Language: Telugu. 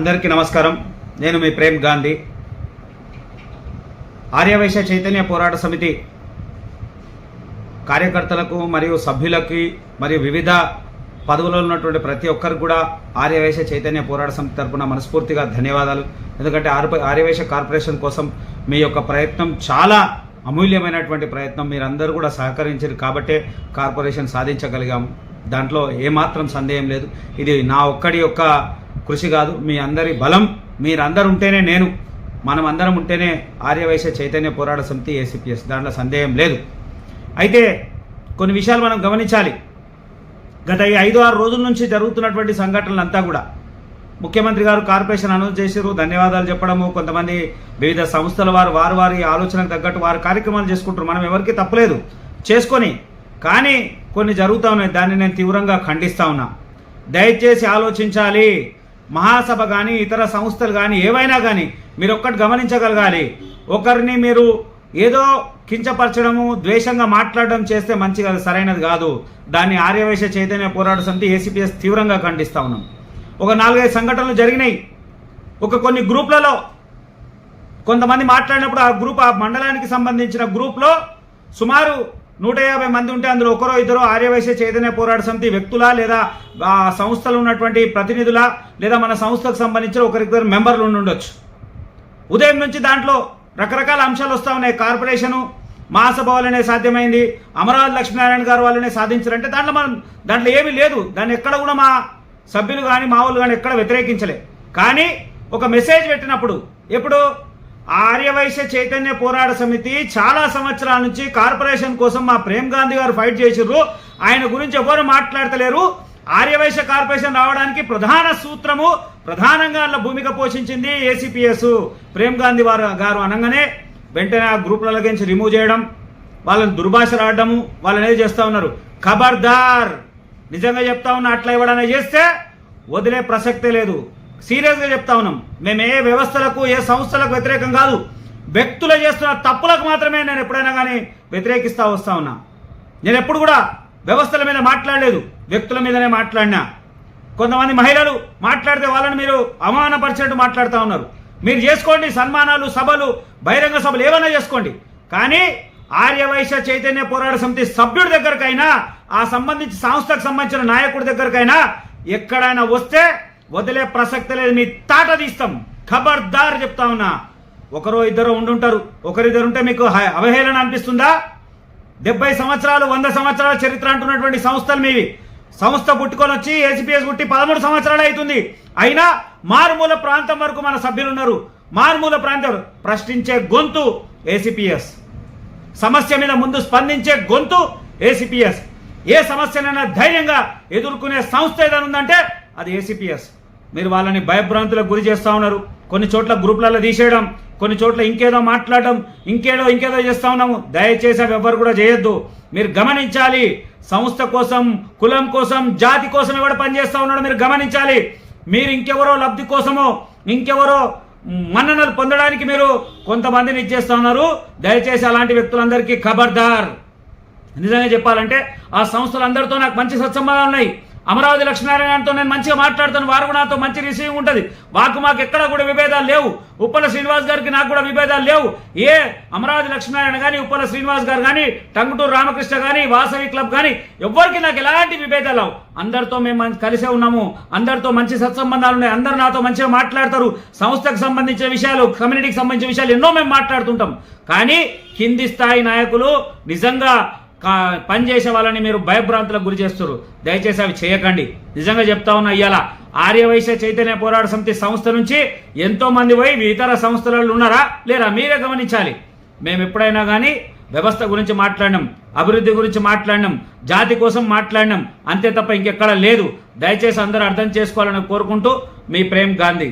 అందరికీ నమస్కారం. నేను మీ ప్రేమ్ గాంధీ. ఆర్యవైశ్య చైతన్య పోరాట సమితి కార్యకర్తలకు మరియు సభ్యులకి మరియు వివిధ పదవులలో ఉన్నటువంటి ప్రతి ఒక్కరికి కూడా ఆర్యవైశ్య చైతన్య పోరాట సమితి తరపున మనస్ఫూర్తిగా ధన్యవాదాలు. ఎందుకంటే ఆర్ప ఆర్యవేశ కార్పొరేషన్ కోసం మీ యొక్క ప్రయత్నం చాలా అమూల్యమైనటువంటి ప్రయత్నం. మీరందరూ కూడా సహకరించారు కాబట్టే కార్పొరేషన్ సాధించగలిగాము. దాంట్లో ఏమాత్రం సందేహం లేదు. ఇది నా ఒక్కడి యొక్క కృషి కాదు మీ అందరి బలం మీరందరూ ఉంటేనే నేను మనం అందరం ఉంటేనే ఆర్యవైశ్య చైతన్య పోరాట సమితి ఏసీపీఎస్. దాంట్లో సందేహం లేదు. అయితే కొన్ని విషయాలు మనం గమనించాలి. గత ఈ ఐదు ఆరు రోజుల నుంచి జరుగుతున్నటువంటి సంఘటనలంతా కూడా ముఖ్యమంత్రి గారు కార్పొరేషన్ అనౌన్స్ చేశారు ధన్యవాదాలు చెప్పడము కొంతమంది వివిధ సంస్థల వారు వారు వారి ఆలోచనకు తగ్గట్టు వారు కార్యక్రమాలు చేసుకుంటారు. మనం ఎవరికి తప్పలేదు. చేసుకొని కానీ కొన్ని జరుగుతూ ఉన్నాయి. దాన్ని నేను తీవ్రంగా ఖండిస్తా ఉన్నా. దయచేసి ఆలోచించాలి. మహాసభ కానీ ఇతర సంస్థలు కానీ ఏవైనా కానీ మీరు ఒక్కటి గమనించగలగాలి. ఒకరిని మీరు ఏదో కించపరచడము ద్వేషంగా మాట్లాడడం చేస్తే మంచి కాదు సరైనది కాదు. దాన్ని ఆర్యవేశ చైతన్య పోరాట సమితి ఏసీపీఎస్ తీవ్రంగా ఖండిస్తా ఉన్నాం. ఒక నాలుగైదు సంఘటనలు జరిగినాయి. ఒక కొన్ని గ్రూప్లలో కొంతమంది మాట్లాడినప్పుడు ఆ గ్రూప్ ఆ మండలానికి సంబంధించిన గ్రూప్లో సుమారు నూట యాభై మంది ఉంటే అందులో ఒకరో ఇద్దరు ఆర్యవైశ్య చైతన్య పోరాట సమితి వ్యక్తుల లేదా సంస్థలు ఉన్నటువంటి ప్రతినిధుల లేదా మన సంస్థకు సంబంధించిన ఒకరిద్దరు మెంబర్లు ఉండొచ్చు. ఉదయం నుంచి దాంట్లో రకరకాల అంశాలు వస్తూ ఉన్నాయి. కార్పొరేషను మహాసభ వల్లనే సాధ్యమైంది. అమరావతి లక్ష్మీనారాయణ గారు వల్లనే సాధించారంటే దాంట్లో మనం దాంట్లో ఏమీ లేదు. దాన్ని ఎక్కడ కూడా మా సభ్యులు కానీ మా వాళ్ళు కానీ ఎక్కడ వ్యతిరేకించలే. కానీ ఒక మెసేజ్ పెట్టినప్పుడు ఎప్పుడు ఆర్యవైశ్య చైతన్య పోరాట సమితి చాలా సంవత్సరాల నుంచి కార్పొరేషన్ కోసం మా ప్రేమ్ గాంధీ గారు ఫైట్ చేసిర్రు. ఆయన గురించి ఎవరు మాట్లాడతలేరు. ఆర్యవైశ్య కార్పొరేషన్ రావడానికి ప్రధాన సూత్రము ప్రధానంగా అందులో భూమిక పోషించింది ఏసీపీఎస్ ప్రేమ్ గాంధీ వారు గారు అనగానే వెంటనే ఆ గ్రూపులలోకించి రిమూవ్ చేయడం వాళ్ళని దుర్భాష ఆడడము వాళ్ళని ఏది చేస్తూ ఉన్నారు? ఖబర్దార్! నిజంగా చెప్తా ఉన్నా అట్లా ఇవ్వడనే చేస్తే వదిలే ప్రసక్తే లేదు. సీరియస్గా చెప్తా ఉన్నాం. మేము ఏ వ్యవస్థలకు ఏ సంస్థలకు వ్యతిరేకం కాదు. వ్యక్తులు చేస్తున్న తప్పులకు మాత్రమే నేను ఎప్పుడైనా కానీ వ్యతిరేకిస్తా వస్తా ఉన్నా. నేను ఎప్పుడు కూడా వ్యవస్థల మీద మాట్లాడలేదు. వ్యక్తుల మీదనే మాట్లాడినా. కొంతమంది మహిళలు మాట్లాడితే వాళ్ళని మీరు అవమానపరిచినట్టు మాట్లాడుతూ ఉన్నారు. మీరు చేసుకోండి సన్మానాలు సభలు బహిరంగ సభలు ఏమైనా చేసుకోండి. కానీ ఆర్యవైశ్య చైతన్య పోరాట సమితి సభ్యుడి దగ్గరకైనా ఆ సంబంధించి సంస్థకు సంబంధించిన నాయకుడి దగ్గరకైనా ఎక్కడైనా వస్తే వదిలే ప్రసక్తి లేదు మీ తాట తీస్తాం. ఖబర్దార్ చెప్తా ఉన్నా. ఒకరో ఇద్దరు ఉండుంటారు. ఒకరిద్దరు ఉంటే మీకు అవహేళన అనిపిస్తుందా? డెబ్బై సంవత్సరాలు వంద సంవత్సరాల చరిత్ర అంటున్నటువంటి సంస్థలు మీవి. సంస్థ పుట్టుకొని వచ్చి ఏసీపీఎస్ పుట్టి పదమూడు సంవత్సరాలు అవుతుంది. అయినా మారుమూల ప్రాంతం వరకు మన సభ్యులు ఉన్నారు మారుమూల ప్రాంతం ప్రశ్నించే గొంతు ఏసీపీఎస్. సమస్య మీద ముందు స్పందించే గొంతు ఏసీపీఎస్. ఏ సమస్యనైనా ధైర్యంగా ఎదుర్కొనే సంస్థ ఏదైనా ఉందంటే అది ఏసీపీఎస్. మీరు వాళ్ళని భయభ్రాంతులకు గురి చేస్తూ ఉన్నారు. కొన్ని చోట్ల గ్రూపులలో తీసేయడం కొన్ని చోట్ల ఇంకేదో మాట్లాడడం ఇంకేదో ఇంకేదో చేస్తూ ఉన్నాము. దయచేసి అవి ఎవ్వరు కూడా చేయొద్దు. మీరు గమనించాలి. సంస్థ కోసం కులం కోసం జాతి కోసం ఎవడ పనిచేస్తూ ఉన్నాడో మీరు గమనించాలి. మీరు ఇంకెవరో లబ్ధి కోసమో ఇంకెవరో మన్ననలు పొందడానికి మీరు కొంతమందిని ఇచ్చేస్తా ఉన్నారు. దయచేసి అలాంటి వ్యక్తులందరికీ ఖబర్దార్. నిజంగా చెప్పాలంటే ఆ సంస్థలందరితో నాకు మంచి సత్సంబంధాలు ఉన్నాయి. అమరావతి లక్ష్మీనారాయణతో నేను మంచిగా మాట్లాడుతాను. వారు కూడా నాతో మంచి రిసీవింగ్ ఉంటుంది. వాకు మాకు ఎక్కడ కూడా విభేదాలు లేవు. ఉప్పల శ్రీనివాస్ గారికి నాకు కూడా విభేదాలు లేవు. ఏ అమరావతి లక్ష్మీనారాయణ కానీ ఉప్పల శ్రీనివాస్ గారు కానీ టంగుటూరు రామకృష్ణ కానీ వాసవి క్లబ్ కానీ ఎవ్వరికి నాకు ఎలాంటి విభేదాలు లేవు. అందరితో మేము కలిసే ఉన్నాము. అందరితో మంచి సత్సంబంధాలు ఉన్నాయి. అందరు నాతో మంచిగా మాట్లాడతారు. సంస్థకు సంబంధించిన విషయాలు కమ్యూనిటీకి సంబంధించిన విషయాలు ఎన్నో మేము మాట్లాడుతుంటాం. కానీ కింది స్థాయి నాయకులు నిజంగా పనిచేసే వాళ్ళని మీరు భయభ్రాంతులకు గురి చేస్తారు దయచేసి అవి చేయకండి. నిజంగా చెప్తా ఉన్నా ఇవాళ ఆర్యవైశ్య చైతన్య పోరాట సమితి సంస్థ నుంచి ఎంతో మంది పోయి ఇతర సంస్థలలో ఉన్నారా? లేరా? మీరే గమనించాలి. మేము ఎప్పుడైనా కానీ వ్యవస్థ గురించి మాట్లాడినాం అభివృద్ధి గురించి మాట్లాడినాం జాతి కోసం మాట్లాడినాం అంతే తప్ప ఇంకెక్కడ లేదు. దయచేసి అందరూ అర్థం చేసుకోవాలని కోరుకుంటూ మీ ప్రేమ్ గాంధీ.